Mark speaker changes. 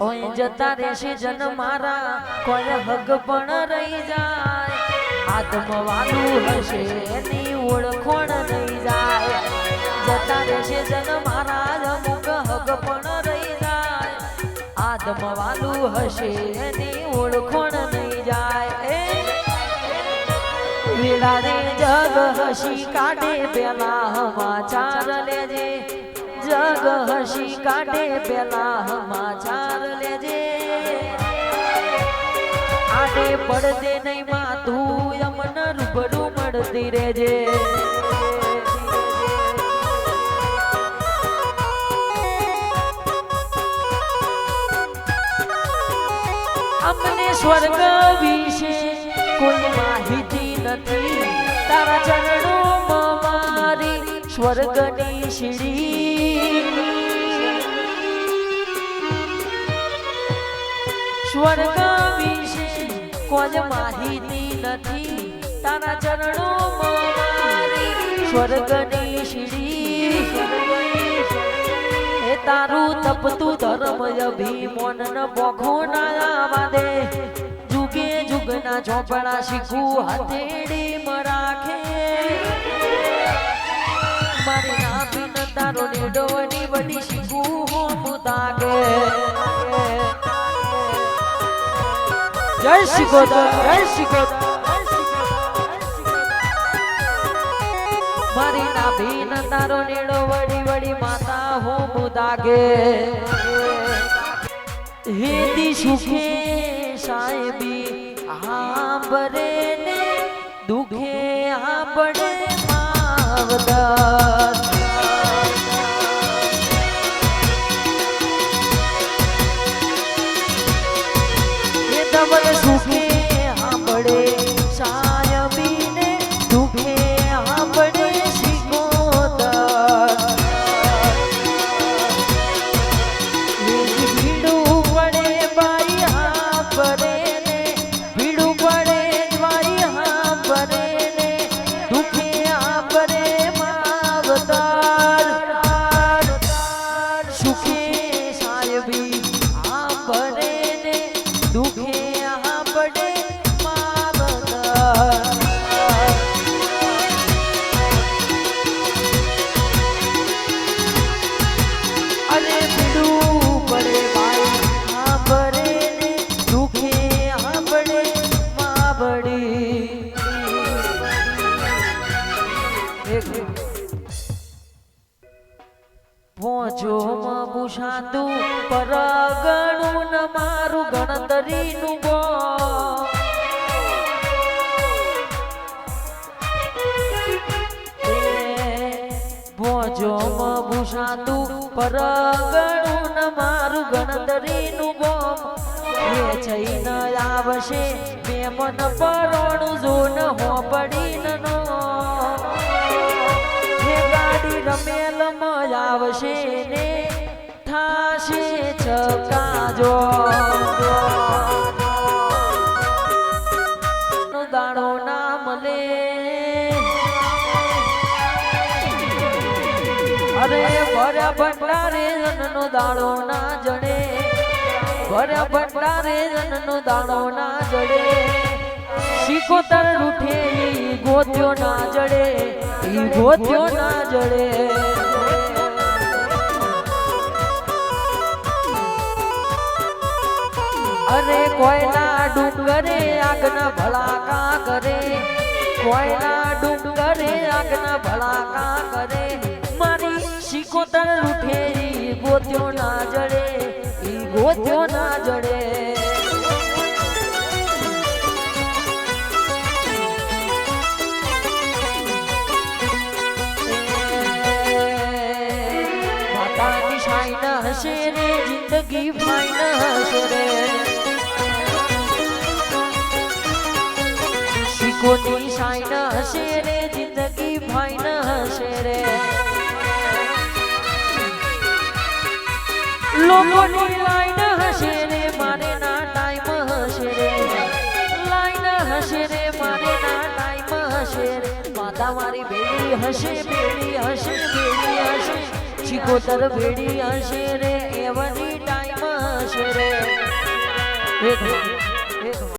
Speaker 1: ઓય જતા રહેશે જન મારા, કોઈ હગ પણ રહી જાય. આત્મવાલું હશે એની ઓળખોણ રહી જાય. જતા રહેશે જન મારા, અમુક હગ પણ રહી જાય. આત્મવાલું હશે એની ઓળખોણ નહીં જાય. એ જગ હસી કાઢે, પેલા સમાચાર લેજે. જગ હસી કાઢે પેલા સમાચાર લેજે. આડે પડદે નહીં માં તું અમન રૂબરૂ મળતી રેજે અમને સ્વર્ગ વિશે કોઈ માહિતી નથી. તારા ચરણો મારી સ્વર્ગની સીડી સ્વર્ગ વિશે કોઈ માહિતી નથી? તારા ચરણો સ્વર્ગની સીડી એ તારું તપતું ધર્મ અભિમોન ન ના આવા જુગે જુગના ઝોપડા શીખું હથેળી મરાખે મારી નાભીન તારો નીડોની વડી શીખું હોમ તાગે. જય શિકોદર જય શિકોદર મારી નાભીન તારો નીડો વડી વડી માતા હોમ દાગે હેદી સુખે સાહેબી આંબરે ને દુખે આંબડે માવદર એ તમને સુખે પહોંચો માં બુષાતું પરગણું ન મારું ગણતરીનું ગો ભોજો ભૂષાતું પરગણું ન મારું ગણતરીનું ગોમ એ જઈને આવશે બે મન પરોણું ન હો પડીન નો ગાડી રમેલ આવશે ને થાશે ચકાજો. દાણો ના મળે. અરે ભર્યા ભંડારે જનનો દાણો ના જડે. ભર્યા ભંડારે જનનો દાણો ના જડે. શીખોતર રૂઠે ગોત્યો ના જડે. ઈ ગોત્યો ના જડે. કોયના ડુંગરે આગના ભલાકા કરે. કોયના ડુંગરે આગના ભલાકા કરે. મારી શિકોતર રૂઠે ઈ ગોત્યો ના જડે. ઈ ગોત્યો ના જડે. માતાની જિંદગી ફાઈન હશે શીખોની શાઈન હશે રે, જિંદગી ફાઈન હશે રે. લોકોની લાઈન હશે રે, મારે ના ટાઈમ હશે રે. લાઈન હશે રે, મારે ના ટાઈમ હશે રે. માતા મારી બેડી હશે બેડી હશે બેડી હશે. શીખોતર બેડી હશે રે એવાની ટાઈમ હશે રે.